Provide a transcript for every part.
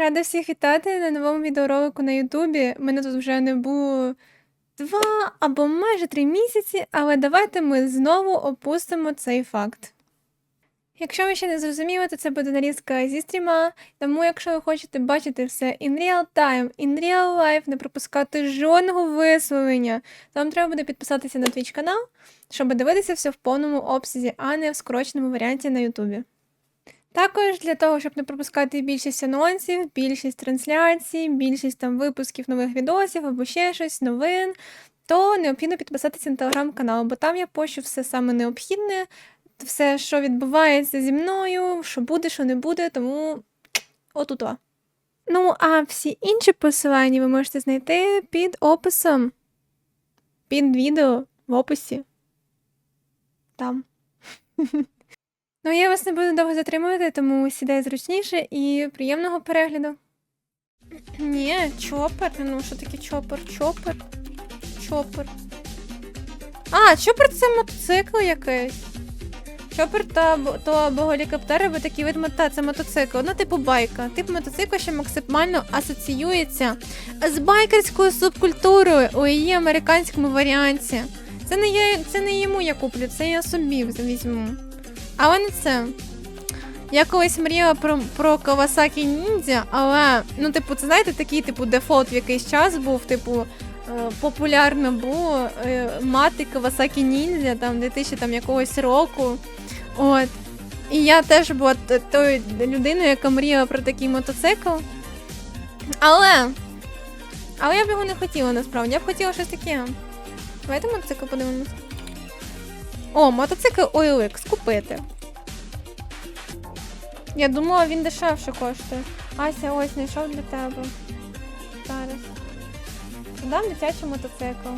Рада всіх вітати на новому відеоролику на Ютубі. Мене тут вже не було два або майже три місяці, але давайте ми знову опустимо цей факт. Якщо ви ще не зрозуміли, то це буде нарізка зі стріма, тому якщо ви хочете бачити все in real time, in real life, не пропускати жодного висловлення, то вам треба буде підписатися на Twitch канал, щоб дивитися все в повному обсязі, а не в скороченому варіанті на Ютубі. Також для того, щоб не пропускати більшість анонсів, більшість трансляцій, більшість там випусків нових відосів або ще щось, новин, то необхідно підписатися на телеграм-канал, бо там я пощу все саме необхідне, все, що відбувається зі мною, що буде, що не буде, тому отут. Ну, а всі інші посилання ви можете знайти під описом. Під відео в описі. Там. Ну, я вас не буду довго затримувати, тому сідай зручніше і приємного перегляду. Ні, чопер. Ну, що таке чопер? Чопер. Чопер. А, чопер це мотоцикл якийсь. Чопер та то або гелікоптер, або такий вид мота, це мотоцикл. Ну, типу байка. Тип мотоцикла, що максимально асоціюється з байкерською субкультурою у її американському варіанті. Це не я, це не йому я куплю, це я собі візьму. Але не це. Я колись мріяла про, про Kawasaki Ninja, але, ну, типу, це знаєте, такий, типу, дефолт в якийсь час був, типу, е, популярно було е, мати Kawasaki Ninja, там, 2000 там, якогось року. От. І я теж була тою людиною, яка мріяла про такий мотоцикл. Але. Але я б його не хотіла насправді. Я б хотіла щось таке. Давайте мотоцикл подивимось. О, мотоцикл OLX купити. Я думала, він дешевше коштує. Ася, ось знайшов для тебе. Зараз. Дам дитячий мотоцикл.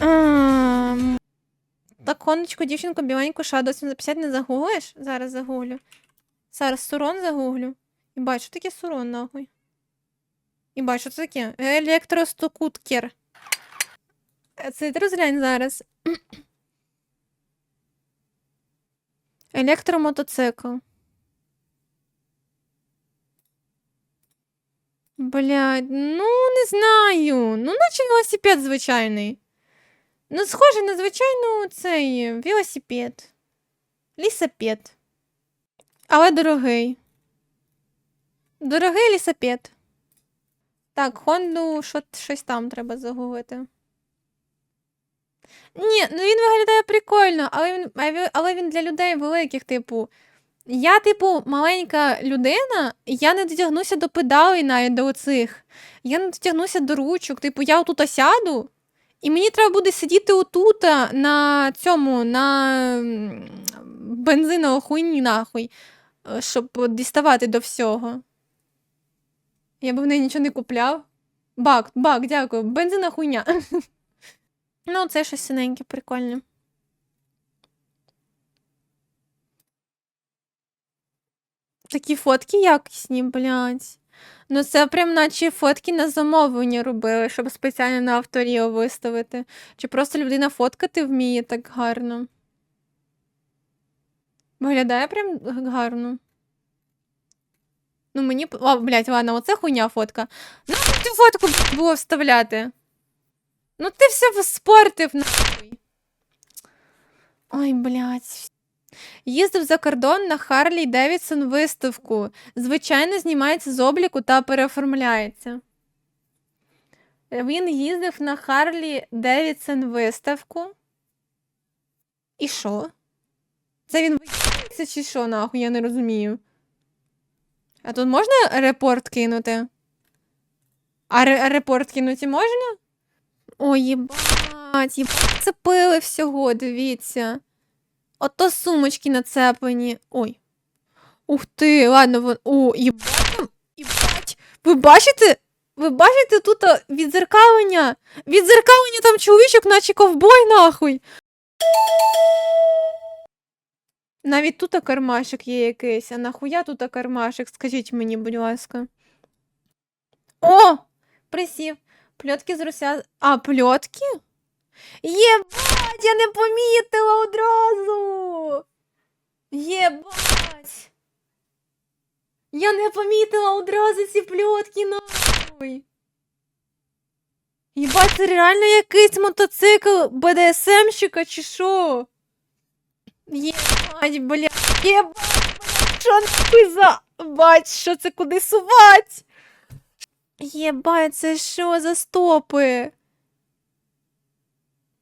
Ам. Так, конечку, дівчинку, біленьку, Shadow 750 не загуглиш? Зараз загуглю. Зараз Сурон загуглю. І бачу, таке Сурон, нахуй. Бачу, що це таке. Електростокуткер. Е, Це ти розглянь зараз. Електромотоцикл. Блядь, ну не знаю. Ну, наче велосипед звичайний. Ну, схожий на звичайну цей велосипед. Лісапед. Але дорогий. Дорогий лісапед. Так, Хонду, що, щось там треба загуглити. Ні, ну він виглядає прикольно, але він, але він для людей великих, типу. Я, типу, маленька людина, я не дотягнуся до педалей навіть до оцих. Я не дотягнуся до ручок. Типу, я отут сяду, і мені треба буде сидіти отут на цьому, на м, бензиновій хуйні, нахуй, е, щоб діставати до всього. Я б в неї нічого не купляв. Бак, бак, дякую. Бензина хуйня. Ну, це щось синеньке, прикольне. Такі фотки якісні, блядь. Ну, це прям наче фотки на замовлення робили, щоб спеціально на авторіо виставити. Чи просто людина фоткати вміє так гарно? Виглядає прям гарно. Ну, мені. О, блядь, ладно, оце хуйня фотка. Ну, ти фотку було вставляти. Ну ти все спортив нахуй. Ой, блядь. Їздив за кордон на Харлі Девідсон виставку. Звичайно, знімається з обліку та переоформляється. Він їздив на Харлі Девідсон виставку. І що? Це він виїхався чи що, нахуй, я не розумію. А тут можна репорт кинути? А ре- репорт кинути можна? Ой, їбать, їбать, цепили всього, дивіться. Ото сумочки нацеплені. Ой. Ух ти, ладно, вон. О, їбать, там, їбать. Ви бачите? Ви бачите тут відзеркалення? Відзеркалення там чоловічок, наче ковбой, нахуй. Навіть тут кармашик є якийсь, а нахуя тут кармашик? Скажіть мені, будь ласка. О! Присів. Пльотки з руся. А, пльотки? Єбать, я не помітила одразу. Єбать! Я не помітила одразу ці пльотки, нахуй. Єбать, це реально якийсь мотоцикл БДСМщика чи що? Єбать, єбать, бля, що нахуй за... Бать, що це куди сувать? Єбать, це що за стопи?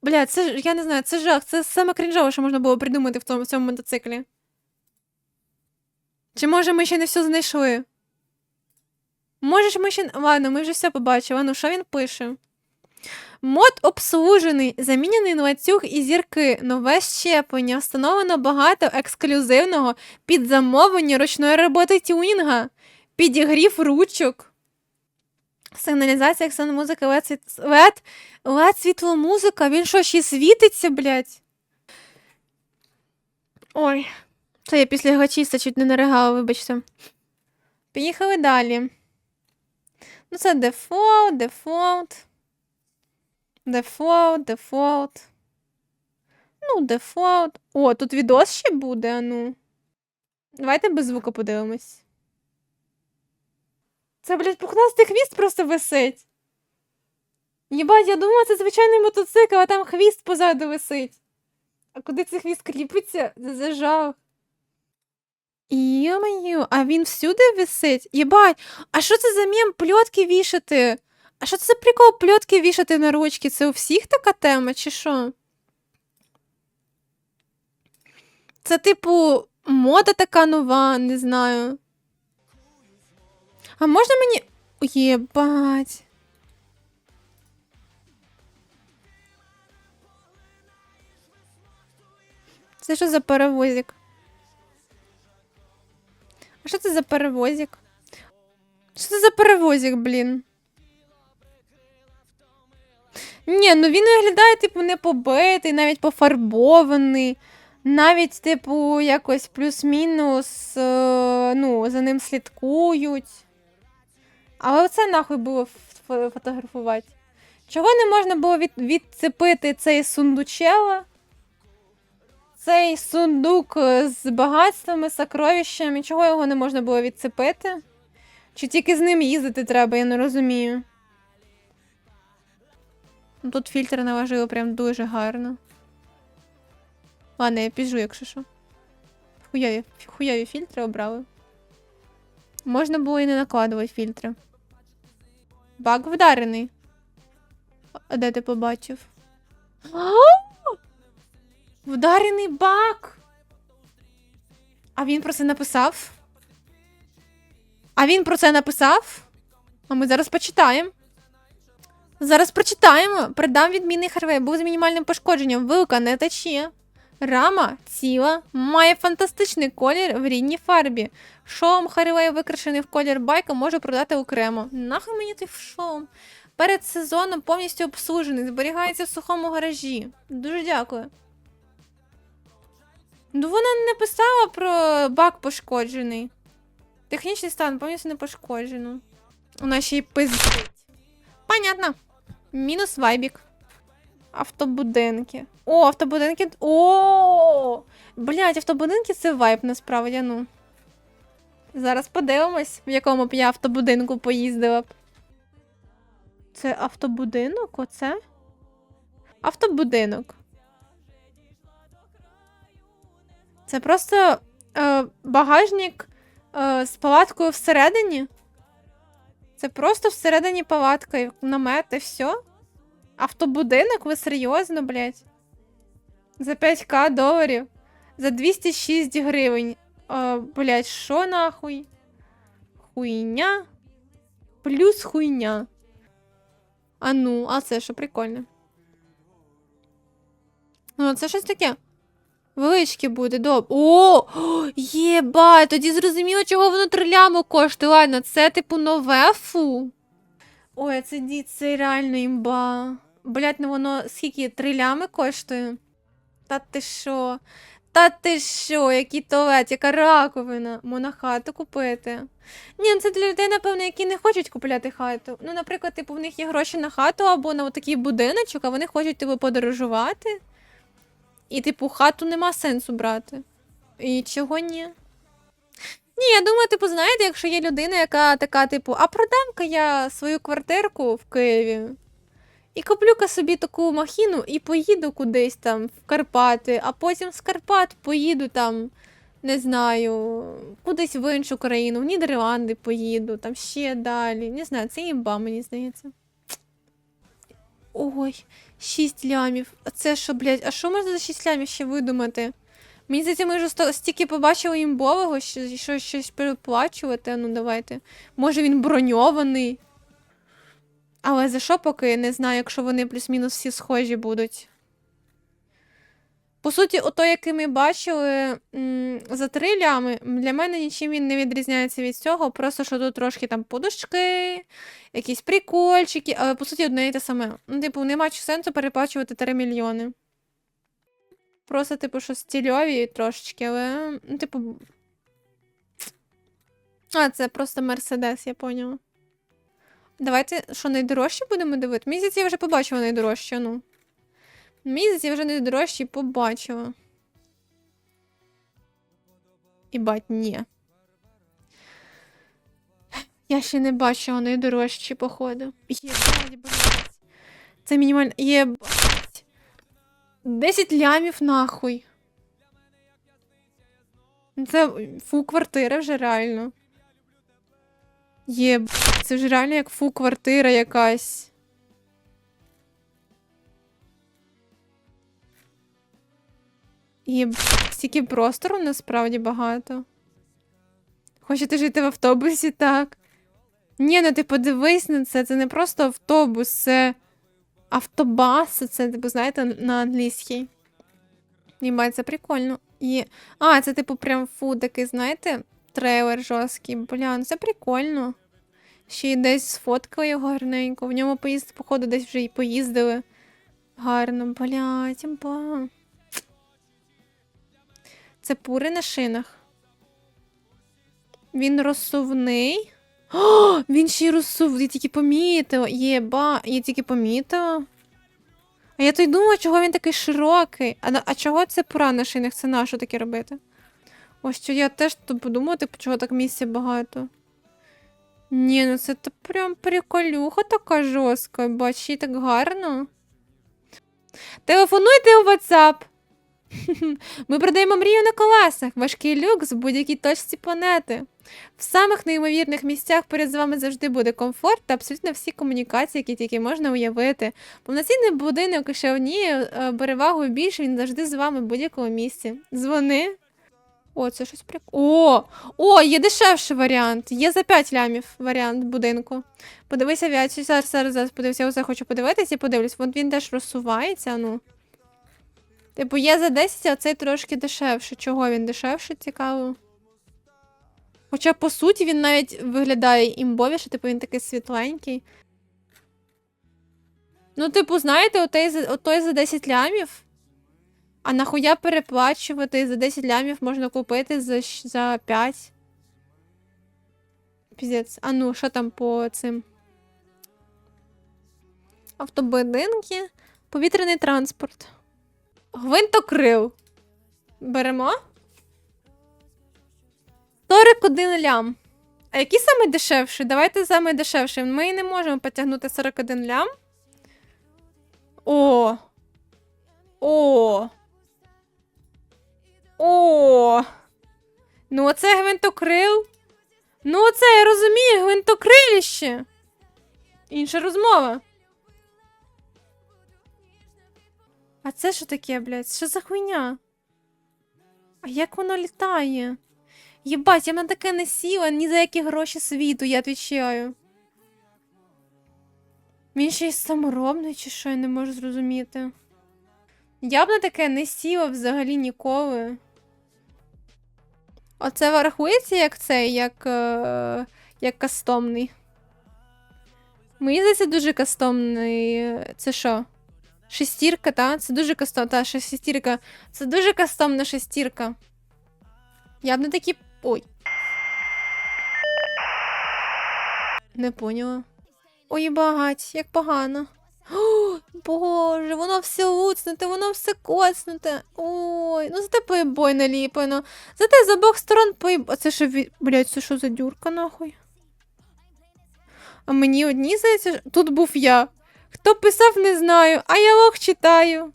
Бля, це ж, я не знаю, це жах, це саме крінжове, що можна було придумати в тому, в цьому мотоциклі. Чи може ми ще не все знайшли? Може ми ще. Ладно, ми вже все побачили. Ну, що він пише? Мод обслужений, замінений ланцюг і зірки, нове щеплення, встановлено багато ексклюзивного під замовлення ручної роботи тюнінга, підігрів ручок. Сигналізація, аксон музика, лед, лед, лед світло музика. Він що, ще світиться, блядь? Ой. Це я після гачіста чуть не наригала, вибачте. Поїхали далі. Ну, це дефолт, дефолт. Дефолт, дефолт. Ну, дефолт. О, тут відос ще буде, ну. Давайте без звуку подивимось. Це, блядь, пухнастий хвіст просто висить. Єбать, я думала, це звичайний мотоцикл, а там хвіст позаду висить. А куди цей хвіст кріпиться? Це за. Йо-моє, а він всюди висить? Єбать, а що це за мєм пльотки вішати? А що це за прикол пльотки вішати на ручки? Це у всіх така тема, чи що? Це, типу, мода така нова, не знаю. А можна мені. Єбать. Це що за паровозик? А що це за паровозик? Що це за паровозик, блін? Ні, ну він виглядає, типу, не побитий, навіть пофарбований. Навіть, типу, якось плюс-мінус, е, ну, за ним слідкують. Але оце нахуй було фотографувати. Чого не можна було від, відцепити цей сундучела? Цей сундук е, з багатствами, сокровищами, чого його не можна було відцепити? Чи тільки з ним їздити треба, я не розумію. Ну, Тут фільтр наложили прям дуже гарно. Ладно, я піджу, якщо що. Хуяві, хуяві фільтри обрали. Можна було і не накладувати фільтри. Баг вдарений. А де ти побачив? Вдарений баг! А він про це написав? А він про це написав? А ми зараз почитаємо. Зараз прочитаємо. Передам відмінний харвей. Був з мінімальним пошкодженням. Вилка не тече. Рама ціла, має фантастичний колір в рідній фарбі. Шолом Харвей, викрашений в колір байка, можу продати окремо. Нахуй мені той шолом? Перед сезоном повністю обслужений, зберігається в сухому гаражі. Дуже дякую. Ну, вона не писала про бак пошкоджений. Технічний стан повністю не пошкоджено. Вона ще й пиздить. Понятно. Мінус вайбік. Автобудинки. О, автобудинки. О! Блять, автобудинки це вайб насправді, ну. Зараз подивимось, в якому б я автобудинку поїздила б. Це автобудинок? Оце? Автобудинок. Це просто е, багажник е, з палаткою всередині. Це просто всередині палатка, і намет все. Автобудинок? Ви серйозно, блядь? За 5к доларів. За 206 гривень. Е, блядь, що нахуй? Хуйня. Плюс хуйня. А ну, а це що прикольно. Ну, це щось таке. Величке буде, доб. О! О, тоді зрозуміло, чого воно триляму коштує. Ладно, це типу нове фу. Ой, це дід, це реально імба. Блять, ну воно скільки трилями коштує? Та ти що? Та ти що, який туалет, яка раковина? Можна хату купити. Ні, ну це для людей, напевно, які не хочуть купляти хату. Ну, наприклад, типу, в них є гроші на хату або на такий будиночок, а вони хочуть типу, подорожувати. І, типу, хату нема сенсу брати. І чого ні? Ні, я думаю, типу, знаєте, якщо є людина, яка така, типу, а продам-ка я свою квартирку в Києві і куплю-ка собі таку махіну і поїду кудись там в Карпати, а потім з Карпат поїду там, не знаю, кудись в іншу країну, в Нідерланди поїду, там ще далі. Не знаю, це імба, мені здається. Ой, 6 лямів. А це що, блядь, а що можна за 6 лямів ще видумати? Мені здається, ми вже стільки побачили імбового, що, що щось переплачувати. Ну, давайте. Може він броньований. Але за що поки не знаю, якщо вони плюс-мінус всі схожі будуть. По суті, ото, який ми бачили за три лями, для мене нічим він не відрізняється від цього. Просто що тут трошки там подушки, якісь прикольчики, але по суті одне і те саме. Ну, типу, нема сенсу переплачувати 3 мільйони. Просто, типу, що стильові трошечки, але, ну, типу. А, це просто Мерседес, я поняла. Давайте, що найдорожче будемо дивити? Здається, я вже побачила найдорожче, ну. Здається, я вже найдорожчі побачила. Ібать, ні. Я ще не бачила найдорожчі, походу. Єбать, блядь. Це мінімально. Єбать. 10 лямів нахуй. Це фу квартира вже реально. Єб, це вже реально як фу квартира якась. Єб, стільки простору насправді багато. Хочете жити в автобусі, так. Ні, ну ти подивись на це, це не просто автобус, це автобас, це, типу, знаєте, на англійській. Єбать, це прикольно. І... А, це, типу, прям фу такий, знаєте, трейлер жорсткий. Бля, ну це прикольно. Ще й десь сфоткали його гарненько. В ньому поїзд, походу, десь вже і поїздили. Гарно, блядь, імба. Це пури на шинах. Він розсувний. О, він ще й розсув, я тільки помітила. Єба, я тільки помітила. А я то думала, чого він такий широкий. А, а чого це пора на шинах? Це на що таке робити? Ось що я теж то подумала, типу, чого так місця багато. Ні, ну це то прям приколюха така жорстка, бач, й так гарно. Телефонуйте у WhatsApp. Ми продаємо мрію на колесах, важкий люкс в будь-якій точці планети. В самих неймовірних місцях поряд з вами завжди буде комфорт та абсолютно всі комунікації, які тільки можна уявити. Повноцінний будинок у Шавні е, бере вагу більше, він завжди з вами в будь-якому місці. Дзвони. О, це щось прик... О! О, є дешевший варіант. Є за 5 лямів варіант будинку. Подивись авіацію. Зараз, зараз, зараз подивися, я хочу подивитися і подивлюсь. От він теж розсувається, ну. Типу, є за 10, а цей трошки дешевше. Чого він дешевше, цікаво. Хоча, по суті, він навіть виглядає імбовіше, типу він такий світленький. Ну, типу, знаєте, отой, отой за 10 лямів. А нахуя переплачувати за 10 лямів можна купити за, за 5. Піздець. А ну, що там по цим? Автобудинки, повітряний транспорт. Гвинтокрил. Беремо. 41 лям. А який саме дешевший? Давайте саме дешевший. Ми не можемо потягнути 41 лям. О. О. О. Ну, оце гвинтокрил. Ну, оце я розумію, гвинтокриліще. Інша розмова. А це що таке, блядь? Що за хуйня? А як воно літає? Єбать, я на таке не сіла ні за які гроші світу, я відвічаю. Він ще й саморобний, чи що, я не можу зрозуміти. Я б на таке не сіла взагалі ніколи. Оце рахується як цей, як, е, як кастомний. Мені здається, дуже кастомний. Це що? Шестірка, та? Це дуже кастомна. Та, шестірка. Це дуже кастомна шестірка. Я б не такі. Ой. Не поняла. Ой, багать, як погано. О, боже, воно все луцнуте, воно все коцнуте. Ой, ну зате поїбой наліплено. Зате з обох сторон поїб... А це що, від... блядь, це що за дюрка, нахуй? А мені одні здається, тут був я. Хто писав, не знаю, а я лох читаю.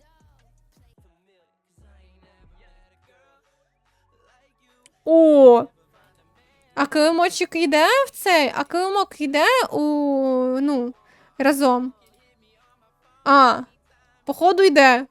О! А килимочок йде в цей, а килимок йде у. ну, разом. А, походу йде.